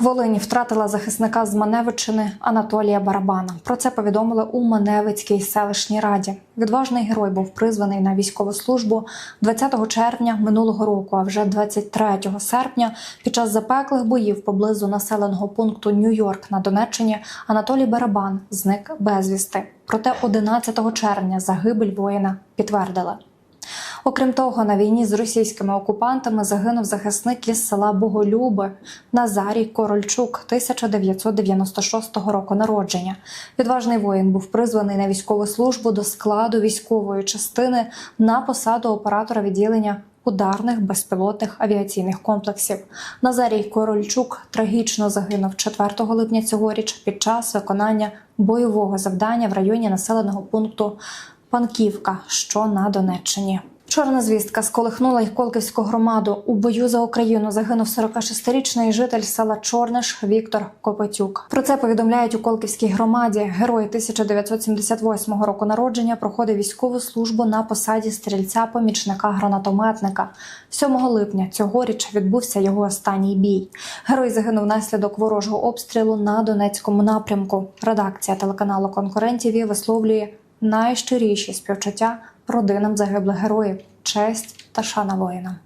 Волинь втратила захисника з Маневичини Анатолія Барабана. Про це повідомили у Маневицькій селищній раді. Відважний герой був призваний на військову службу 20 червня минулого року. А вже 23 серпня, під час запеклих боїв поблизу населеного пункту Нью-Йорк на Донеччині, Анатолій Барабан зник безвісти. Проте 11 червня загибель воїна підтвердили. Окрім того, на війні з російськими окупантами загинув захисник із села Боголюби Назарій Корольчук 1996 року народження. Відважний воїн був призваний на військову службу до складу військової частини на посаду оператора відділення. Ударних безпілотних авіаційних комплексів Назарій Корольчук трагічно загинув 4 липня цьогоріч під час виконання бойового завдання в районі населеного пункту Панківка, що на Донеччині. Чорна звістка сколихнула й Колківську громаду. У бою за Україну загинув 46-річний житель села Чорниш Віктор Копетюк. Про це повідомляють у Колківській громаді. Герой 1978 року народження проходив військову службу на посаді стрільця-помічника гранатометника. 7 липня цьогоріч відбувся його останній бій. Герой загинув внаслідок ворожого обстрілу на Донецькому напрямку. Редакція телеканалу конкурентів висловлює найщиріші співчуття родинам загиблих героїв, честь та шана воїнам.